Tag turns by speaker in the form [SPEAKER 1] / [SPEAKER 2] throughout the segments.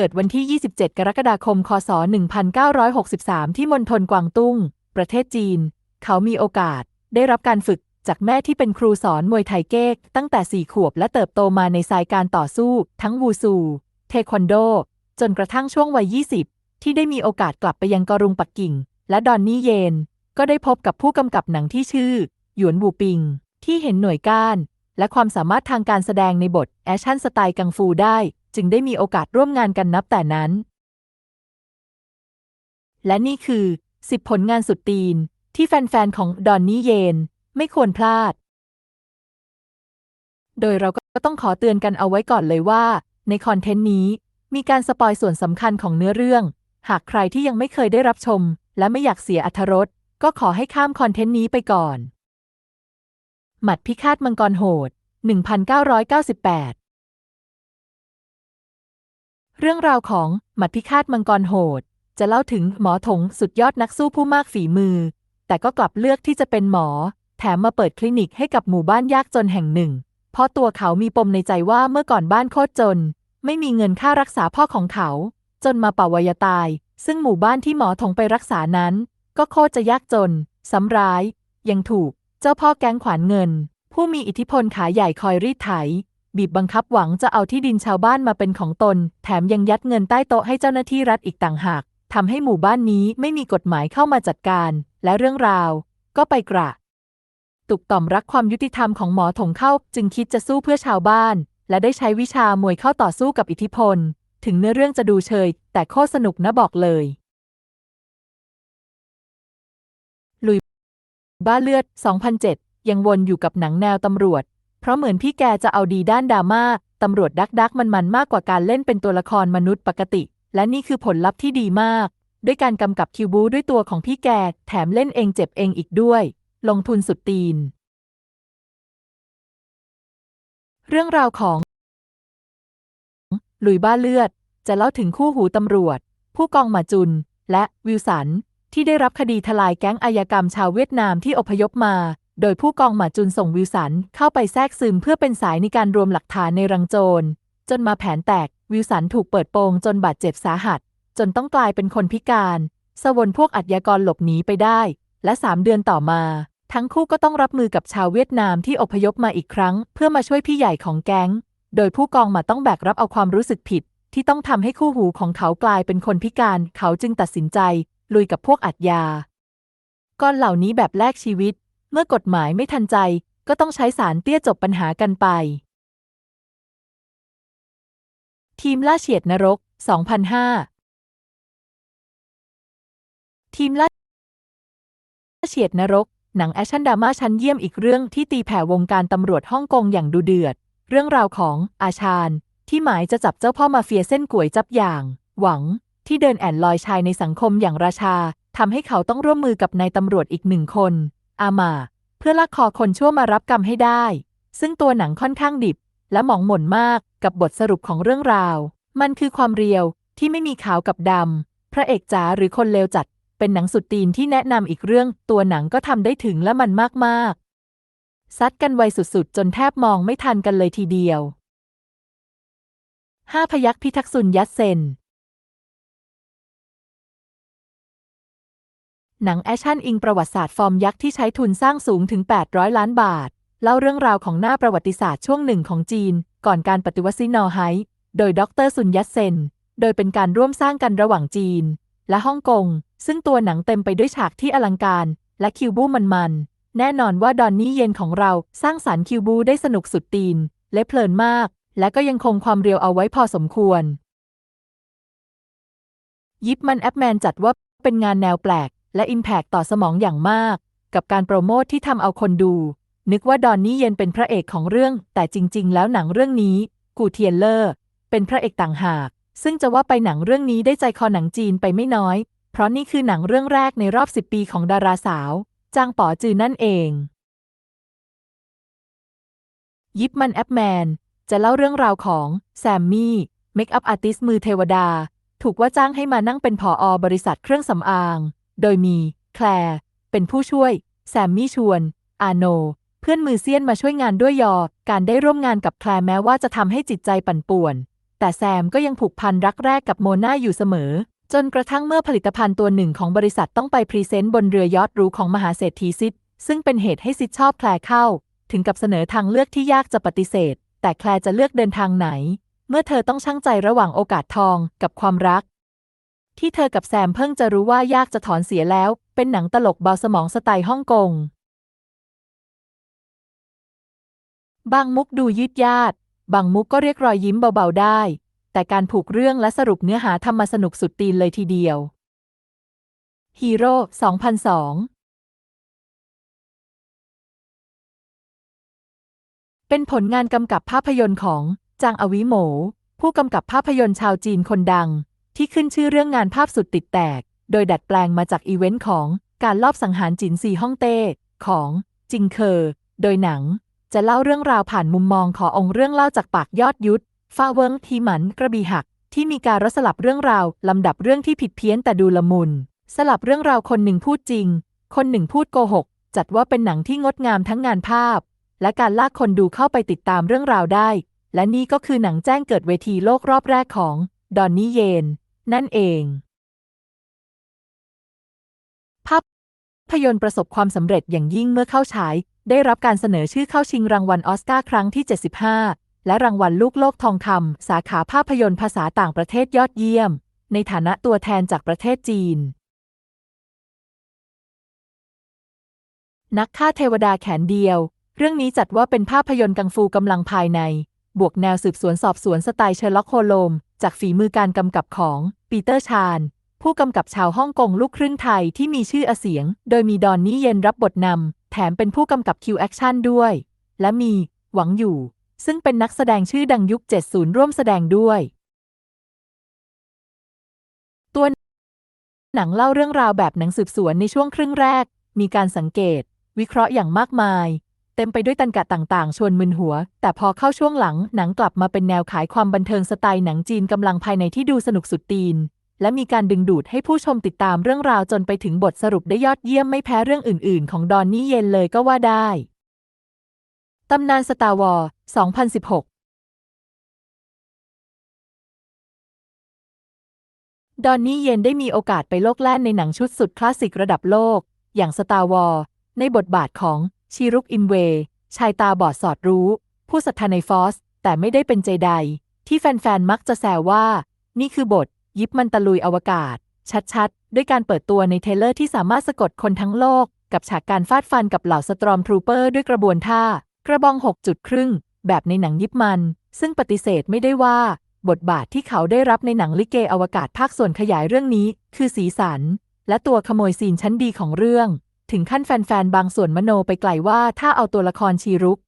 [SPEAKER 1] กิดวันที่ 27 กรกฎาคม คศ 1963 ที่มณฑลกวางตุ้ง ประเทศจีน เขามีโอกาส ได้รับการฝึกจากแม่ที่เป็นครูสอนมวยไทยเก๊ก ตั้งแต่ 4 ขวบและเติบโตมาในสายการต่อสู้ ทั้งวูซู เทควันโด จนกระทั่งช่วงวัย 20 ที่ได้มีโอกาสกลับไปยังกรุงปักกิ่ง และดอนนี่เยน ก็ได้พบกับผู้กำกับหนังที่ชื่อ หยวนบูปิง ที่เห็นหน่วยก้านและความสามารถทางการแสดงในบทแอคชั่นสไตล์กังฟูได้ จึงได้มีโอกาสร่วมงานกันนับแต่นั้น และนี่คือ 10 ผลงานสุดตีน ที่แฟนๆ ของดอนนี่เยน ไม่ควรพลาด โดยเราก็ต้องขอเตือนกันเอาไว้ก่อนเลยว่า ในคอนเทนต์นี้ มีการสปอยส่วนสำคัญของเนื้อเรื่อง หากใครที่ยังไม่เคยได้รับชม และไม่อยากเสียอรรถรสก็ขอให้ข้ามคอนเทนต์นี้ไปก่อน หมัดพิฆาตมังกรโหด 1998 เรื่องราวของหมัดพิฆาตมังกรโหด จะเล่าถึงหมอถงสุดยอดนักสู้ผู้มากฝีมือ แต่ก็กลับเลือกที่จะเป็นหมอ แถมมาเปิดคลินิกให้กับหมู่บ้านยากจนแห่งหนึ่ง เพราะตัวเขามีปมในใจว่าเมื่อก่อนบ้านโคตรจน ไม่มีเงินค่ารักษาพ่อของเขา จนมาป่าวยตาย ซึ่งหมู่บ้านที่หมอถงไปรักษานั้น ก็โคตรจะยากจนซ้ำร้าย ยังถูก เจ้าพ่อแก๊งขวานเงิน ผู้มีอิทธิพลขาใหญ่คอยรีดไถ บีบบังคับหวังจะเอาที่ดินชาวบ้านมาเป็นของตน แถมยังยัดเงินใต้โต๊ะให้เจ้าหน้าที่รัฐอีกต่างหากทำให้หมู่บ้านนี้ไม่มีกฎหมายเข้ามาจัดการ และเรื่องราว ก็ไปกระ ตุกต่อมรักความยุติธรรมของหมอถงเข้า จึงคิดจะสู้เพื่อชาวบ้าน และได้ใช้วิชามวยเข้าต่อสู้กับอิทธิพล ถึงเนื้อเรื่องจะดูเชย แต่โคตรสนุกนะบอกเลยลุยบ้าเลือด 2007 ยังวนอยู่กับหนังแนวตำรวจ เพราะเหมือนพี่แกจะเอาดีด้านดราม่าตำรวจดักดักมันมันมากกว่าการเล่นเป็นตัวละครมนุษย์ปกติ และนี่คือผลลัพธ์ที่ดีมาก ด้วยการกำกับคิวบูด้วยตัวของพี่แก แถมเล่นเองเจ็บเองอีกด้วย ลงทุนสุดตีน เรื่องราวของหลุยบ้าเลือด จะเล่าถึงคู่หูตำรวจ ผู้กองหมาจุน และวิลสันที่ได้รับคดีทลายแก๊งอายกรรมชาวเวียดนามที่อพยพมาโดยผู้กองหมาจุนส่งวิลสันเข้าไปแทรกซึมเพื่อเป็นสายในการรวมหลักฐานในรังโจร จนมาแผนแตกวิลสันถูกเปิดโปงจนบาดเจ็บสาหัส จนต้องกลายเป็นคนพิการ สวนพวกอาชญากรหลบหนีไปได้ และสามเดือนต่อมา ทั้งคู่ก็ต้องรับมือกับชาวเวียดนามที่อพยพมาอีกครั้ง เพื่อมาช่วยพี่ใหญ่ของแก๊ง โดยผู้กองหมาต้องแบกรับเอาความรู้สึกผิด ที่ต้องทำให้คู่หูของเขากลายเป็นคนพิการ เขาจึงตัดสินใจ ลุยกับพวกอัจยาก้อนเหล่านี้แบบแลกชีวิต เมื่อกฎหมายไม่ทันใจ ก็ต้องใช้สารเตี้ยจบปัญหากันไป ทีมล่าเฉียดนรก 2005 ทีมล่าเฉียดนรก หนังแอคชั่นดราม่าชั้นเยี่ยมอีกเรื่องที่ตีแผ่วงการตำรวจฮ่องกงอย่างดูเดือด เรื่องราวของอาชาญ ที่หมายจะจับเจ้าพ่อมาเฟียเส้นก๋วยจับอย่าง หวัง ที่เดินแอนลอยชายในสังคมอย่างราชาทำให้เขาต้องร่วมมือกับนายตำรวจอีกหนึ่งคน อามา เพื่อลากคอคนชั่วมารับกรรมให้ได้ ซึ่งตัวหนังค่อนข้างดิบ และหมองหม่นมากกับบทสรุปของเรื่องราว มันคือความเรียวที่ไม่มีขาวกับดำ พระเอกจ๋าหรือคนเลวจัด เป็นหนังสุดตีนที่แนะนำอีกเรื่อง ตัวหนังก็ทำได้ถึงและมันมากๆ ซัดกันไวสุดๆ จนแทบมองไม่ทันกันเลยทีเดียวห้าพยักพิทักษุนยัดเซน หนังแอคชั่นอิงประวัติศาสตร์ฟอร์มยักษ์ที่ใช้ทุนสร้างสูงถึง 800 ล้านบาท เล่าเรื่องราวของหน้าประวัติศาสตร์ช่วงหนึ่งของจีน ก่อนการปฏิวัติซินอไฮโดยดรซุนยัตเซน โดยเป็นการร่วมสร้างกันระหว่างจีน และฮ่องกง ซึ่งตัวหนังเต็มไปด้วยฉากที่อลังการ และคิวบูมันๆ แน่นอนว่าดอนนี่เย็นของเราสร้างสารรค์คิวบูได้สนุกสุดตีน และเพลินมาก และก็ยังคงความเรียวเอาไว้พอสมควร ยิปมันแอปแมนจัดว่าเป็นงานแนวแปลก และอิมแพกต่อสมองอย่างมาก กับการโปรโมทที่ทำเอาคนดู นึกว่าดอนนี่เย็นเป็นพระเอกของเรื่อง แต่จริง ๆ แล้วหนังเรื่องนี้ กูเทียนเลอร์ เป็นพระเอกต่างหาก ซึ่งจะว่าไปหนังเรื่องนี้ได้ใจคอหนังจีนไปไม่น้อย เพราะนี่คือหนังเรื่องแรกในรอบ 10 ปีของดาราสาว จางป๋อจือนั่นเอง ยิปมันแอปแมนจะเล่าเรื่องราวของแซมมี่เมคอัพอาร์ติสมือเทวดา ถูกว่าจ้างให้มานั่งเป็นผออบริษัทเครื่องสำอาง โดยมี แคลร์ เป็นผู้ช่วย แซมมี่ชวน อาโน เพื่อนมือเซียนมาช่วยงานด้วยยอ การได้ร่วมงานกับแคลร์แม้ว่าจะทำให้จิตใจปั่นป่วน แต่แซมก็ยังผูกพันรักแรกกับโมนาอยู่เสมอ จนกระทั่งเมื่อผลิตภัณฑ์ตัวหนึ่งของบริษัทต้องไปพรีเซนต์บนเรือยอทรูของมหาเศรษฐีซิดซึ่งเป็นเหตุให้ซิดชอบแคลร์เข้า ถึงกับเสนอทางเลือกที่ยากจะปฏิเสธ แต่แคลร์จะเลือกเดินทางไหน เมื่อเธอต้องชั่งใจระหว่างโอกาสทองกับความรัก ที่เธอกับแซมเพิ่งจะรู้ว่ายากจะถอนเสียแล้ว เป็นหนังตลกเบาสมองสไตล์ฮ่องกง บางมุกดูยืดยาด บางมุกก็เรียกรอยยิ้มเบาๆได้ แต่การผูกเรื่องและสรุปเนื้อหาทำมาสนุกสุดตีนเลยทีเดียว ฮีโร่ 2002เป็นผลงานกำกับภาพยนตร์ของ จางอวิโหมผู้กำกับภาพยนตร์ชาวจีนคนดัง ที่ขึ้นชื่อเรื่องงานภาพสุดติดแตก โดยดัดแปลงมาจากอีเวนต์ของการลอบสังหารจินซีฮ่องเต้ ของจิงเคอโดยหนัง จะเล่าเรื่องราวผ่านมุมมองขององค์เรื่องเล่าจากปากยอดยุทธฟ้าเวิงทีหมันกระบี่หัก ที่มีการรสลับเรื่องราว ลำดับเรื่องที่ผิดเพี้ยนแต่ดูละมุน สลับเรื่องราวคนหนึ่งพูดจริง คนหนึ่งพูดโกหก จัดว่าเป็นหนังที่งดงามทั้งงานภาพ และการลากคนดูเข้าไปติดตามเรื่องราวได้ และนี่ก็คือหนังแจ้งเกิดเวทีโลกรอบแรกของดอนนี่เยน นั่นเองภาพยนตร์ประสบความสำเร็จอย่างยิ่งเมื่อเข้าฉาย ได้รับการเสนอชื่อเข้าชิงรางวัลออสการ์ครั้งที่ 75 และรางวัลลูกโลกทองคำสาขาภาพยนตร์ภาษาต่างประเทศยอดเยี่ยม ในฐานะตัวแทนจากประเทศจีน นักฆ่าเทวดาแขนเดียว เรื่องนี้จัดว่าเป็นภาพยนตร์กังฟูกำลังภายใน บวกแนวสืบสวนสอบสวนสไตล์เชอร์ล็อกโฮโลม จากฝีมือการกำกับของปีเตอร์ชาน ผู้กำกับชาวฮ่องกงลูกครึ่งไทยที่มีชื่ออเสียง โดยมีดอนนี่เย็นรับบทนำ แถมเป็นผู้กำกับคิวแอคชั่นด้วย และมี หวังอยู่ ซึ่งเป็นนักแสดงชื่อดังยุค 70 ร่วมแสดงด้วย ตัวหนังเล่าเรื่องราวแบบหนังสืบสวนในช่วงครึ่งแรก มีการสังเกต วิเคราะห์อย่างมากมาย เต็มไปด้วยตันกะต่างๆ ชวนมึนหัว แต่พอเข้าช่วงหลัง หนังกลับมาเป็นแนวขายความบันเทิงสไตล์หนังจีนกำลังภายในที่ดูสนุกสุดตีน และมีการดึงดูดให้ผู้ชมติดตามเรื่องราวจนไปถึงบทสรุปได้ยอดเยี่ยมไม่แพ้เรื่องอื่น ๆ ของดอนนี่เย็นเลยก็ว่าได้ ตำนานสตาร์วอร์2016ดอนนี่เย็นได้มีโอกาสไปโลกแล่นในหนังชุดสุดคลาสสิกระดับโลก อย่างสตาร์วอร์ในบทบาทของ ชีรุกอินเวย์ชายตาบอดสอดรู้ ผู้ศรัทธาในฟอส แต่ไม่ได้เป็นเจไดที่แฟนๆ มักจะแซวว่า นี่คือบท ยิบมันตะลุยอวกาศ ชัดๆ ด้วยการเปิดตัวในเทเลอร์ที่สามารถสะกดคนทั้งโลก กับฉากการฟาดฟันกับเหล่าสตรอมทรูเปอร์ด้วยกระบวนท่า กระบอง6จุดครึ่ง แบบในหนังยิบมัน ซึ่งปฏิเสธไม่ได้ว่า บทบาทที่เขาได้รับในหนังลิเกอวกาศภาคส่วนขยายเรื่องนี้ คือสีสัน และตัวขโมยซีนชั้นดีของเรื่อง ถึงขั้นแฟนๆ บางส่วนมโนไปไกลว่าถ้าเอาตัวละครชีรุก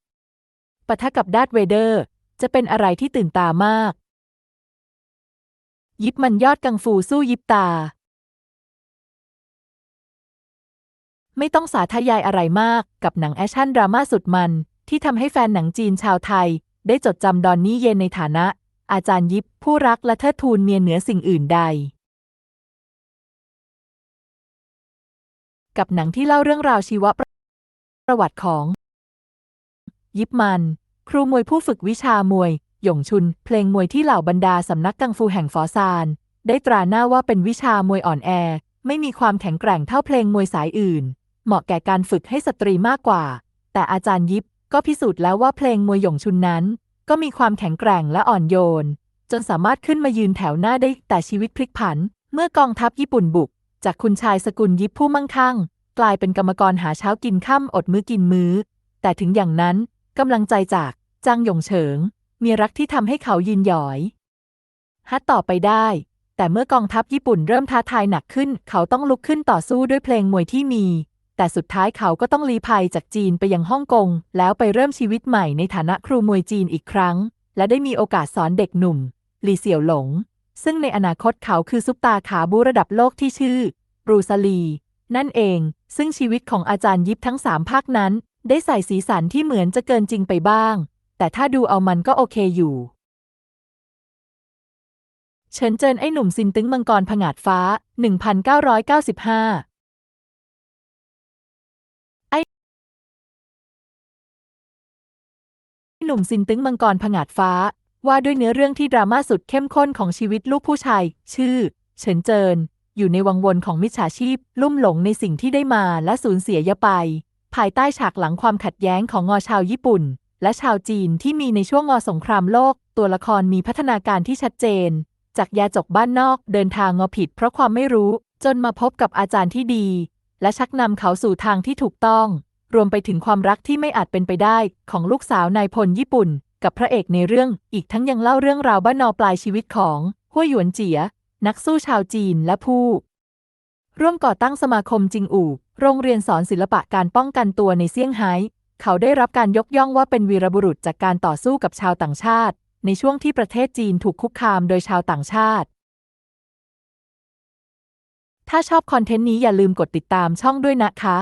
[SPEAKER 1] ปะทะกับดาร์ธเวเดอร์ จะเป็นอะไรที่ตื่นตามาก ยิบมันยอดกังฟูสู้ยิบตา ไม่ต้องสาธยายอะไรมากกับหนังแอคชั่นดราม่าสุดมัน ที่ทำให้แฟนหนังจีนชาวไทย ได้จดจำดอนนี่เย็นในฐานะ อาจารย์ยิบผู้รักและเทิดทูนเมียเหนือสิ่งอื่นใด กับหนังที่เล่าเรื่องราวชีวประวัติของ ยิบมัน ครูมวยผู้ฝึกวิชามวย หยงชุน เพลงมวยที่เหล่าบรรดาสำนักกังฟูแห่งฟอซาน ได้ตราหน้าว่าเป็นวิชามวยอ่อนแอ ไม่มีความแข็งแกร่งเท่าเพลงมวยสายอื่น เหมาะแก่การฝึกให้สตรีมากกว่า แต่อาจารย์ยิบก็พิสูจน์แล้วว่าเพลงมวยหยงชุนนั้น ก็มีความแข็งแกร่งและอ่อนโยน จนสามารถขึ้นมายืนแถวหน้าได้แต่ชีวิตพลิกผัน เมื่อกองทัพญี่ปุ่นบุก จากคุณชายสกุลยิบผู้มั่งคั่ง กลายเป็นกรรมกรหาเช้ากินค่ำอดมื้อกินมื้อ แต่ถึงอย่างนั้นกำลังใจจากจางหยงเฉิง มีรักที่ทำให้เขายินหยอยฮัตต่อไปได้ แต่เมื่อกองทัพญี่ปุ่นเริ่มท้าทายหนักขึ้น เขาต้องลุกขึ้นต่อสู้ด้วยเพลงมวยที่มี แต่สุดท้ายเขาก็ต้องลี้ภัยจากจีนไปยังฮ่องกง แล้วไปเริ่มชีวิตใหม่ในฐานะครูมวยจีนอีกครั้ง และได้มีโอกาสสอนเด็กหนุ่ม หลีเสี่ยวหลง ซึ่งในอนาคตเขาคือซุปตาขาบูระดับโลกที่ชื่อบรูซาลี นั่นเอง ซึ่งชีวิตของอาจารย์ยิบทั้งสามภาคนั้น ได้ใส่สีสันที่เหมือนจะเกินจริงไปบ้าง แต่ถ้าดูเอามันก็โอเคอยู่เฉินเจินไอ้หนุ่มซินตึงมังกรผงาดฟ้า 1995 ไอ้หนุ่มซินตึงมังกรผงาดฟ้า ว่าด้วยเนื้อเรื่องที่ดราม่าสุดเข้มข้นของชีวิตลูกผู้ชาย ชื่อ เฉินเจิน อยู่ในวังวนของมิจฉาชีพ ลุ่มหลงในสิ่งที่ได้มาและสูญเสียยไป ภายใต้ฉากหลังความขัดแย้งของงอชาวญี่ปุ่น และชาวจีนที่มีในช่วงงอสงครามโลก ตัวละครมีพัฒนาการที่ชัดเจน จากยาจกบ้านนอกเดินทางงอผิด เพราะความไม่รู้จนมาพบกับอาจารย์ที่ดี และชักนำเขาสู่ทางที่ถูกต้อง รวมไปถึงความรักที่ไม่อาจเป็นไปได้ของลูกสาวนายพลญี่ปุ่น กับพระเอกในเรื่อง อีกทั้งยังเล่าเรื่องราวบ้านนอปลายชีวิตของหัวหยวนเจีย นักสู้ชาวจีนและผู้ ร่วมก่อตั้งสมาคมจิงอู่ โรงเรียนสอนศิลปะการป้องกันตัวในเซี่ยงไฮ้เขาได้รับการยกย่องว่าเป็นวีรบุรุษจากการต่อสู้กับชาวต่างชาติ ในช่วงที่ประเทศจีนถูกคุกคามโดยชาวต่างชาติ ถ้าชอบคอนเทนต์นี้อย่าลืมกดติดตามช่องด้วยนะคะ